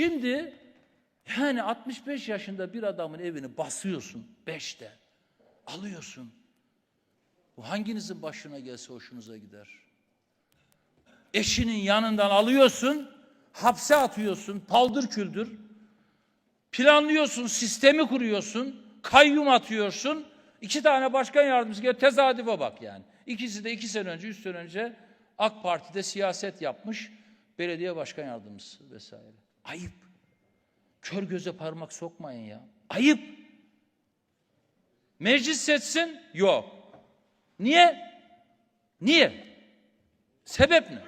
Şimdi yani 65 yaşında bir adamın evini basıyorsun 5'te. Alıyorsun. Bu hanginizin başına gelse hoşunuza gider. Eşinin yanından alıyorsun, hapse atıyorsun, paldır küldür. Planlıyorsun, sistemi kuruyorsun, kayyum atıyorsun. İki tane başkan yardımcısı geliyor, tesadüfe bak yani. İkisi de iki sene önce, üç sene önce AK Parti'de siyaset yapmış, belediye başkan yardımcısı vesaire. Ayıp. Kör göze parmak sokmayın ya. Ayıp. Meclis seçsin? Yok. Niye? Niye? Sebep ne?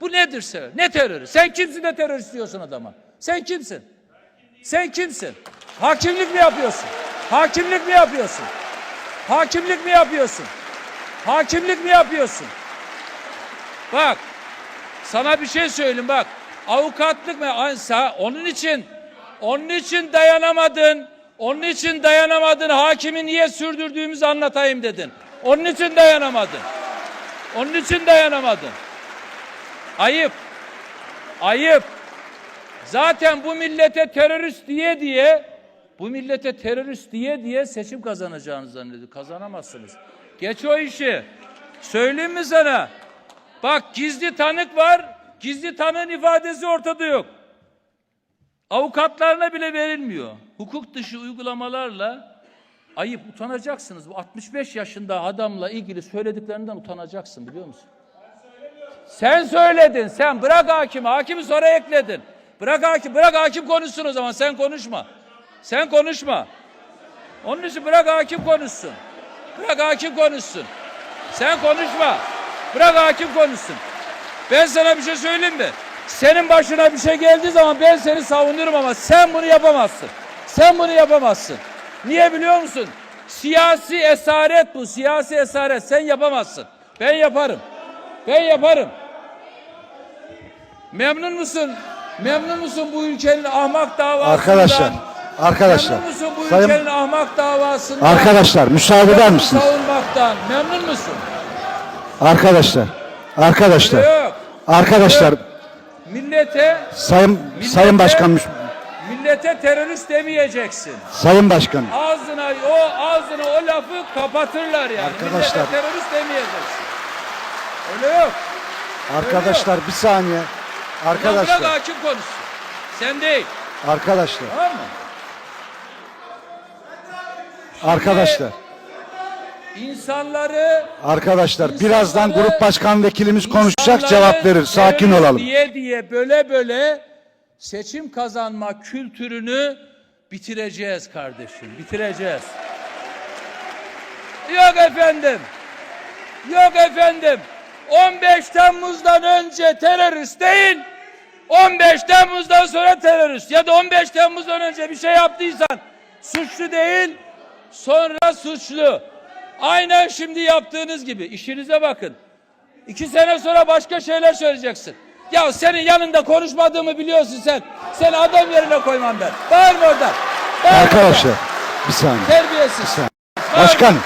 Bu nedir sebep? Ne terörü? Sen kimsin de terörist diyorsun adama? Sen kimsin? Sen kimsin? Hakimlik mi yapıyorsun? Hakimlik mi yapıyorsun? Hakimlik mi yapıyorsun? Hakimlik mi yapıyorsun? Bak, sana bir şey söyleyeyim bak. Avukatlık mı? Onun için, onun için dayanamadın. Onun için dayanamadın. Hakimi niye sürdürdüğümüzü anlatayım dedin. Onun için dayanamadın. Onun için dayanamadın. Ayıp. Ayıp. Zaten bu millete terörist diye diye bu millete terörist diye diye seçim kazanacağınızı zannediyor. Kazanamazsınız. Geç o işi. Söyleyeyim mi sana? Bak gizli tanık var. Gizli tanığın ifadesi ortada yok. Avukatlarına bile verilmiyor. Hukuk dışı uygulamalarla ayıp utanacaksınız. Bu 65 yaşında adamla ilgili söylediklerinden utanacaksın biliyor musun? Sen söyledin sen bırak hakimi hakimi sonra ekledin. Bırak hakim bırak hakim konuşsun o zaman sen konuşma. Sen konuşma. Onun için bırak hakim konuşsun. Bırak hakim konuşsun. Sen konuşma. Bırak hakim konuşsun. Ben sana bir şey söyleyeyim mi? Senin başına bir şey geldiği zaman ben seni savunurum ama sen bunu yapamazsın. Sen bunu yapamazsın. Niye biliyor musun? Siyasi esaret bu. Siyasi esaret. Sen yapamazsın. Ben yaparım. Ben yaparım. Memnun musun? Memnun musun bu ülkenin ahmak davasından? Arkadaşlar, arkadaşlar, Memnun musun bu sayın- ülkenin ahmak davasından? Arkadaşlar müsaade eder misiniz? Savunmaktan memnun musun? Arkadaşlar, arkadaşlar, Yok. Arkadaşlar, Yok. Millete sayın Millete- sayın başkan, millete terörist demeyeceksin. sayın başkan, Ağzına o ağzına o lafı kapatırlar yani. Arkadaşlar- Millete terörist demeyeceksin. Öyle yok. arkadaşlar bir saniye, Bırak arkadaşlar, hakim konuşsun. Sen değil. arkadaşlar, Tamam mı? arkadaşlar, İnsanları arkadaşlar. Birazdan grup başkan vekilimiz konuşacak, cevap verir. Sakin olalım. Diye diye böyle böyle seçim kazanma kültürünü bitireceğiz kardeşim. Bitireceğiz. Yok efendim. Yok efendim. 15 Temmuz'dan önce terörist değil. 15 Temmuz'dan sonra terörist ya da 15 Temmuz'dan önce bir şey yaptıysan suçlu değil, sonra suçlu. Aynen şimdi yaptığınız gibi işinize bakın. İki sene sonra başka şeyler söyleyeceksin. Ya senin yanında konuşmadığımı biliyorsun sen. Seni adam yerine koymam ben. Bağırma oradan. Bağırma Arkadaşlar, oradan. bir saniye. Terbiyesiz. saniye. Bağırma. Başkanım,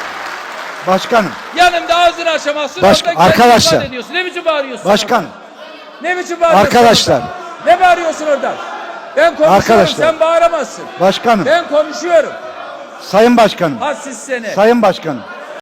başkanım, Yanımda ağzını açamazsın. Baş- arkadaşlar. Ne biçim bağırıyorsun? başkan, orada? Ne biçim bağırıyorsun? Arkadaşlar. orada? Ne bağırıyorsun orada? Ben konuşuyorum. Arkadaşlar. Sen bağıramazsın. başkanım, Ben konuşuyorum. sayın başkanım, Hassiz seni. sayın başkanım,